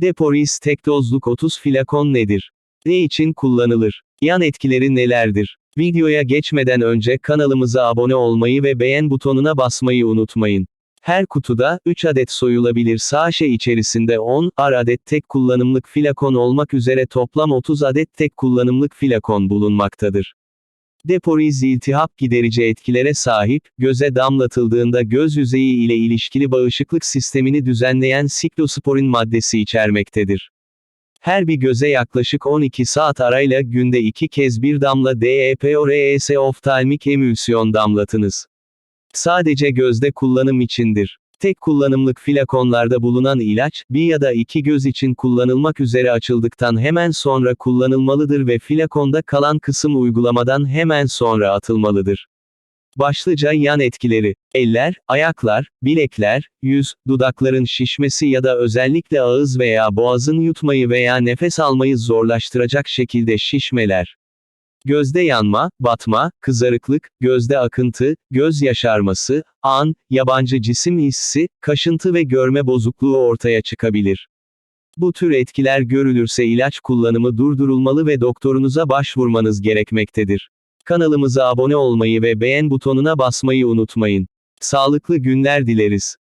Deporis tek dozluk 30 flakon nedir? Ne için kullanılır? Yan etkileri nelerdir? Videoya geçmeden önce kanalımıza abone olmayı ve beğen butonuna basmayı unutmayın. Her kutuda, 3 adet soyulabilir sağşe içerisinde 10 ar adet tek kullanımlık flakon olmak üzere toplam 30 adet tek kullanımlık flakon bulunmaktadır. Deporiz iltihap giderici etkilere sahip, göze damlatıldığında göz yüzeyi ile ilişkili bağışıklık sistemini düzenleyen siklosporin maddesi içermektedir. Her bir göze yaklaşık 12 saat arayla günde 2 kez bir damla DEPORES oftalmik emülsiyon damlatınız. Sadece gözde kullanım içindir. Tek kullanımlık flakonlarda bulunan ilaç, bir ya da iki göz için kullanılmak üzere açıldıktan hemen sonra kullanılmalıdır ve flakonda kalan kısım uygulamadan hemen sonra atılmalıdır. Başlıca yan etkileri, eller, ayaklar, bilekler, yüz, dudakların şişmesi ya da özellikle ağız veya boğazın yutmayı veya nefes almayı zorlaştıracak şekilde şişmeler. Gözde yanma, batma, kızarıklık, gözde akıntı, göz yaşarması, an, yabancı cisim hissi, kaşıntı ve görme bozukluğu ortaya çıkabilir. Bu tür etkiler görülürse ilaç kullanımı durdurulmalı ve doktorunuza başvurmanız gerekmektedir. Kanalımıza abone olmayı ve beğen butonuna basmayı unutmayın. Sağlıklı günler dileriz.